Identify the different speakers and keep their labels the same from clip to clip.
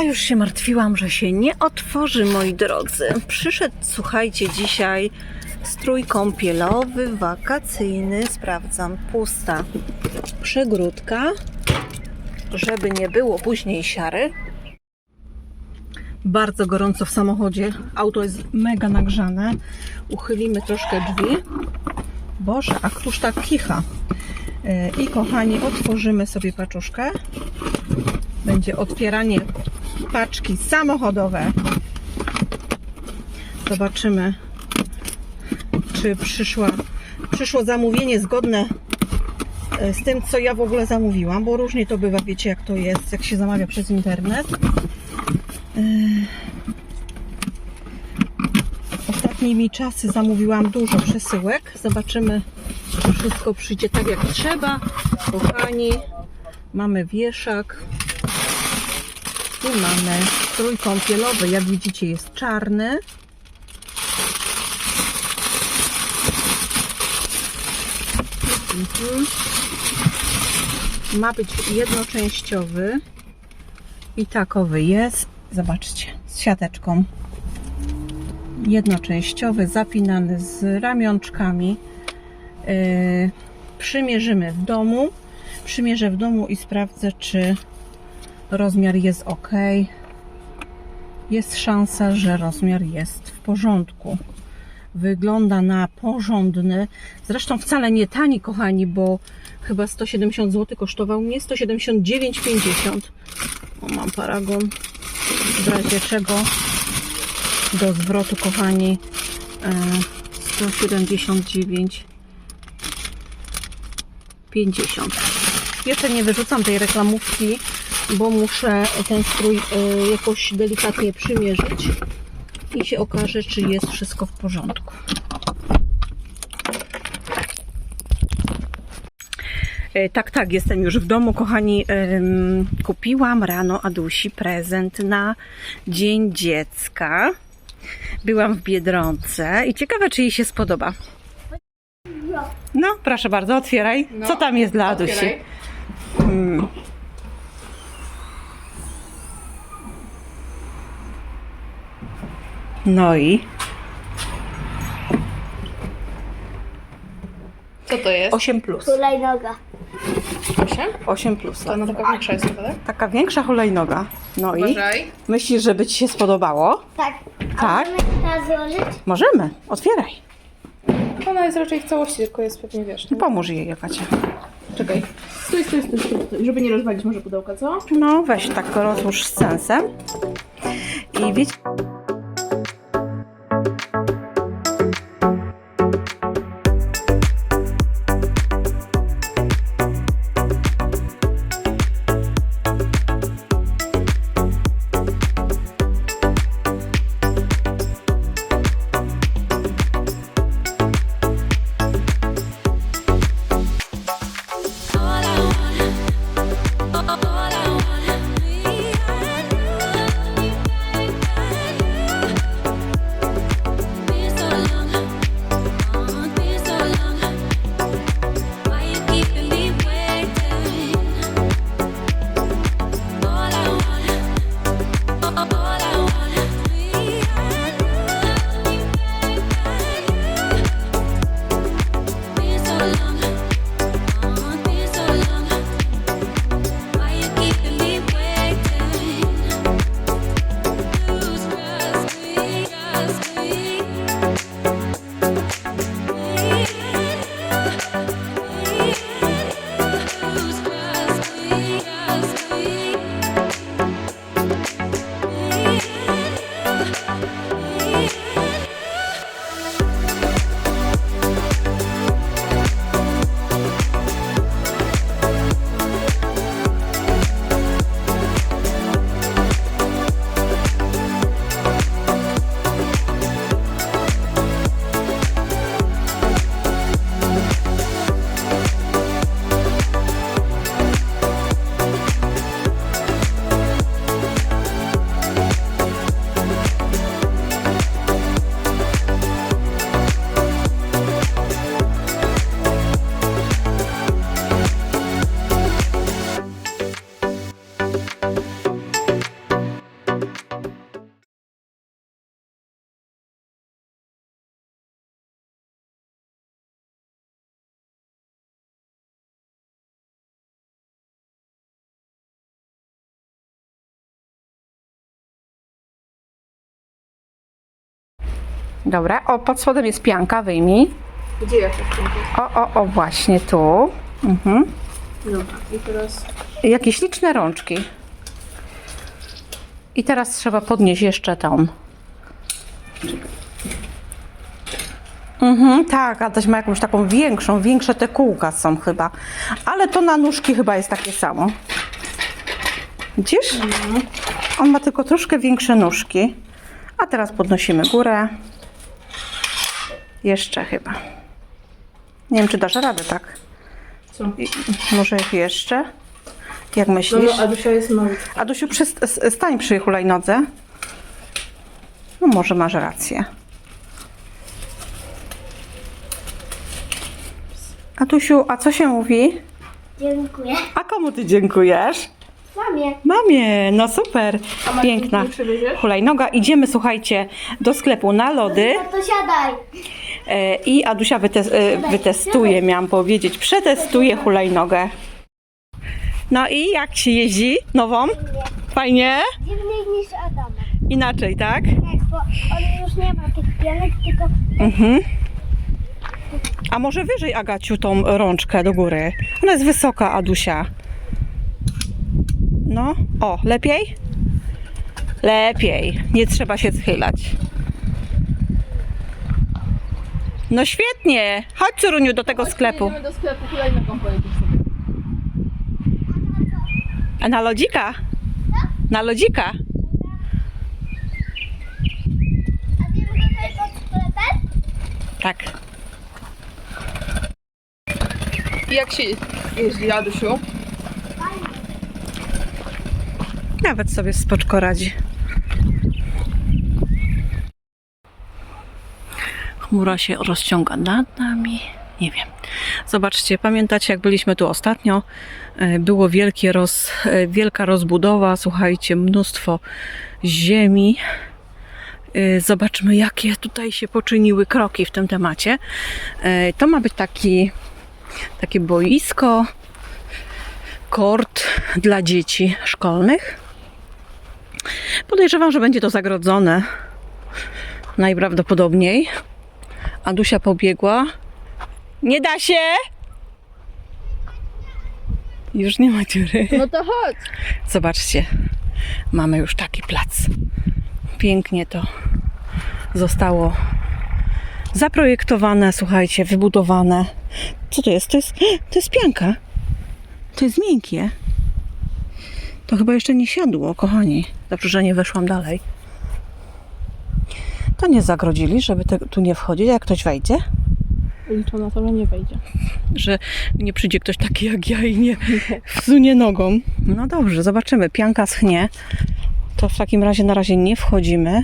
Speaker 1: A już się martwiłam, że się nie otworzy, moi drodzy. Przyszedł, słuchajcie, dzisiaj strój kąpielowy, wakacyjny. Sprawdzam, pusta przegródka, żeby nie było później siary. Bardzo gorąco w samochodzie. Auto jest mega nagrzane. Uchylimy troszkę drzwi. Boże, a któż tak kicha? E, I kochani, otworzymy sobie paczuszkę. Będzie otwieranie paczki samochodowe. Zobaczymy, czy przyszła, przyszło zamówienie zgodne e, z tym, co ja w ogóle zamówiłam, bo różnie to bywa, wiecie jak to jest, jak się zamawia przez internet. E, Ostatnimi czasy zamówiłam dużo przesyłek. Zobaczymy, czy wszystko przyjdzie tak jak trzeba. Kochani, mamy wieszak. Tu mamy strój. Jak widzicie jest czarny. Mhm. Ma być jednoczęściowy. I takowy jest. Zobaczcie, z siateczką. Jednoczęściowy, zapinany z ramionczkami. Yy, przymierzymy w domu. Przymierzę w domu i sprawdzę, czy rozmiar jest ok. Jest szansa, że rozmiar jest w porządku. Wygląda na porządny. Zresztą wcale nie tani, kochani, bo chyba 170 zł kosztował mnie 179,50. O, mam paragon. W razie czego do zwrotu, kochani, e, 179 50. Jeszcze nie wyrzucam tej reklamówki, bo muszę ten strój e, jakoś delikatnie przymierzyć i się okaże, czy jest wszystko w porządku. E, Tak, tak, jestem już w domu, kochani. Kupiłam rano Adusi prezent na Dzień Dziecka. Byłam w Biedronce i ciekawe, czy jej się spodoba. No, proszę bardzo, otwieraj. Co tam jest dla Adusi? Hmm. No i
Speaker 2: Co to jest?
Speaker 1: 8 plus.
Speaker 3: Hulajnoga.
Speaker 2: Proszę.
Speaker 1: 8 plus.
Speaker 2: To ona taka większa jest chyba, tak?
Speaker 1: Taka większa hulajnoga. No i
Speaker 2: Uważaj.
Speaker 1: myślisz, żeby ci się spodobało?
Speaker 3: Tak.
Speaker 1: Tak.
Speaker 3: A możemy teraz złożyć?
Speaker 1: Możemy. Otwieraj.
Speaker 2: Ona jest raczej w całości, tylko jest pewnie wiesz. nie?
Speaker 1: Pomóż jej, Jokacie.
Speaker 2: Czekaj. Stój, stój, stój, stój, stój. Żeby nie rozwalić może pudełka, co?
Speaker 1: No, weź tak rozłóż z sensem. I wiecie... Dobra, o, pod spodem jest pianka, wyjmij.
Speaker 2: Gdzie ja to?
Speaker 1: O, o, o, właśnie tu. Mhm.
Speaker 2: Dobra, i teraz...
Speaker 1: Jakie śliczne rączki. I teraz trzeba podnieść jeszcze tą. Mhm, tak, Adaś ma jakąś taką większą, większe te kółka są chyba. Ale to na nóżki chyba jest takie samo. Widzisz? On ma tylko troszkę większe nóżki. A teraz podnosimy górę. Jeszcze chyba. Nie wiem, czy dasz radę tak.
Speaker 2: Co?
Speaker 1: I, może jeszcze? Jak
Speaker 2: No,
Speaker 1: myślisz?
Speaker 2: no, Adusia jest mały.
Speaker 1: Adusiu, przyst- s- stań przy hulajnodze. No może masz rację. Adusiu, a co się mówi?
Speaker 3: Dziękuję.
Speaker 1: A komu ty dziękujesz?
Speaker 3: Mamie.
Speaker 1: Mamie, no super, piękna hulajnoga. Idziemy, słuchajcie, do sklepu na lody
Speaker 3: No to siadaj.
Speaker 1: E, i Adusia wytes- e, wytestuje, miałam powiedzieć, przetestuje hulajnogę. No i jak się jeździ nową? Fajnie?
Speaker 3: Dziwniej niż Adama.
Speaker 1: Inaczej, tak?
Speaker 3: Tak, bo on już nie ma tych pianek, tylko
Speaker 1: Mhm. A może wyżej, Agaciu, tą rączkę do góry? Ona jest wysoka, Adusia. No, o, lepiej? Lepiej. Nie trzeba się schylać. No świetnie. Chodź, Córuniu, do tego sklepu.
Speaker 2: Jedziemy do sklepu, hulajnogą pojedziesz sobie.
Speaker 1: A na lodzika? Na lodzika?
Speaker 3: A wiemy, że to jest pod sklepem?
Speaker 1: Tak.
Speaker 2: I jak się jeździ, Adusiu?
Speaker 1: Nawet sobie spoczko radzi. Chmura się rozciąga nad nami. Nie wiem. Zobaczcie, pamiętacie jak byliśmy tu ostatnio? E, Było wielkie roz, e, wielka rozbudowa, słuchajcie, mnóstwo ziemi. E, Zobaczmy, jakie tutaj się poczyniły kroki w tym temacie. To ma być taki, takie boisko, kort dla dzieci szkolnych. Podejrzewam, że będzie to zagrodzone. Najprawdopodobniej. Adusia pobiegła. Nie da się! Już nie ma dziury.
Speaker 2: No to chodź.
Speaker 1: Zobaczcie, mamy już taki plac. Pięknie to zostało zaprojektowane, słuchajcie, wybudowane. Co to jest? To jest, to jest pianka. To jest miękkie. To chyba jeszcze nie siadło, kochani. Dobrze, że nie weszłam dalej. To nie zagrodzili, żeby te, tu nie wchodzić. Jak ktoś wejdzie,
Speaker 2: Liczę na to, że nie wejdzie.
Speaker 1: że nie przyjdzie ktoś taki jak ja i nie wsunie nogą. No dobrze, zobaczymy. Pianka schnie. To w takim razie na razie nie wchodzimy.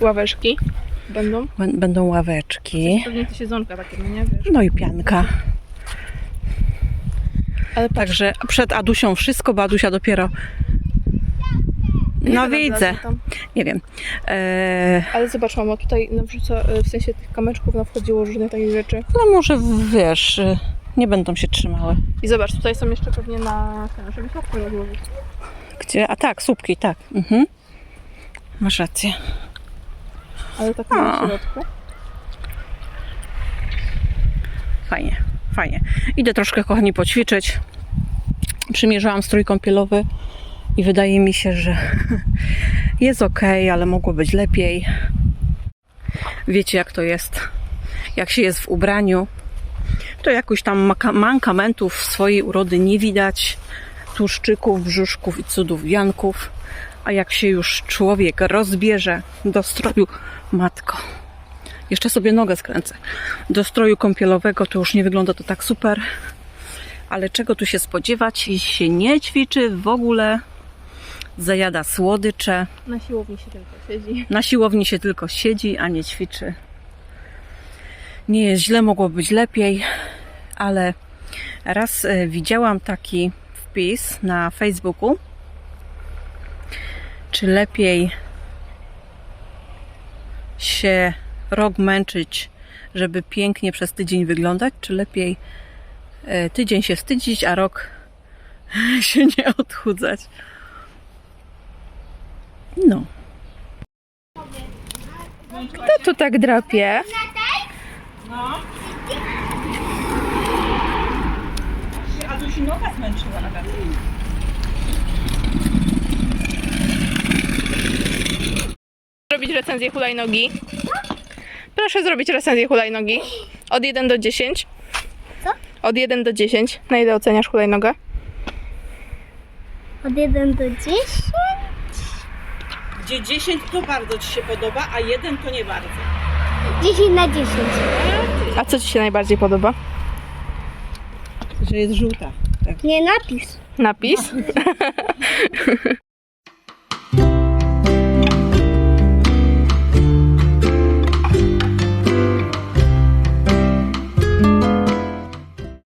Speaker 2: Ławeczki będą.
Speaker 1: Bę- Będą ławeczki.
Speaker 2: Pewnie te siedzonka takie, no nie wiesz.
Speaker 1: No i pianka.
Speaker 2: Ale patrz,
Speaker 1: Także przed Adusią wszystko, bo Adusia dopiero.
Speaker 2: Ile
Speaker 1: No widzę. Nie wiem. Eee,
Speaker 2: Ale zobacz, mamo, tutaj nawrzuca, e, w sensie tych kamyczków nawchodziło różne takie rzeczy.
Speaker 1: no może wiesz, y, nie będą się trzymały.
Speaker 2: I zobacz, tutaj są jeszcze pewnie na ten, żeby siatkę rozłożyć.
Speaker 1: Gdzie? A tak, słupki, tak. Mhm. Masz rację.
Speaker 2: Ale tak na środku.
Speaker 1: Fajnie, fajnie. Idę troszkę, kochani, poćwiczyć. Przymierzałam strój kąpielowy i wydaje mi się, że jest ok, ale mogło być lepiej. Wiecie, jak to jest. Jak się jest w ubraniu, to jakoś tam mankamentów swojej urody nie widać. Tłuszczyków, brzuszków i cudów wianków. A jak się już człowiek rozbierze do stroju, matko, jeszcze sobie nogę skręcę. Do stroju kąpielowego to już nie wygląda to tak super. Ale czego tu się spodziewać? Jeśli się nie ćwiczy w ogóle, zajada słodycze.
Speaker 2: Na siłowni się tylko siedzi.
Speaker 1: Na siłowni się tylko siedzi, a nie ćwiczy. Nie jest źle, mogło być lepiej, ale raz e, widziałam taki wpis na Facebooku. Czy lepiej się rok męczyć, żeby pięknie przez tydzień wyglądać, czy lepiej e, tydzień się wstydzić, a rok się nie odchudzać? No.
Speaker 2: Kto tu tak drapie?
Speaker 1: No. A tu się noga zmęczyła na
Speaker 2: Zrobić recenzję hulajnogi. Proszę zrobić recenzję hulajnogi. Od 1 do 10.
Speaker 3: Co?
Speaker 2: Od 1 do 10. Na ile oceniasz hulajnogę?
Speaker 3: Od 1 do 10?
Speaker 1: Gdzie 10 to bardzo Ci się podoba, a 1 to nie bardzo.
Speaker 3: 10 na 10.
Speaker 2: A co Ci się najbardziej podoba?
Speaker 1: Że jest żółta.
Speaker 3: Nie napis.
Speaker 2: Napis?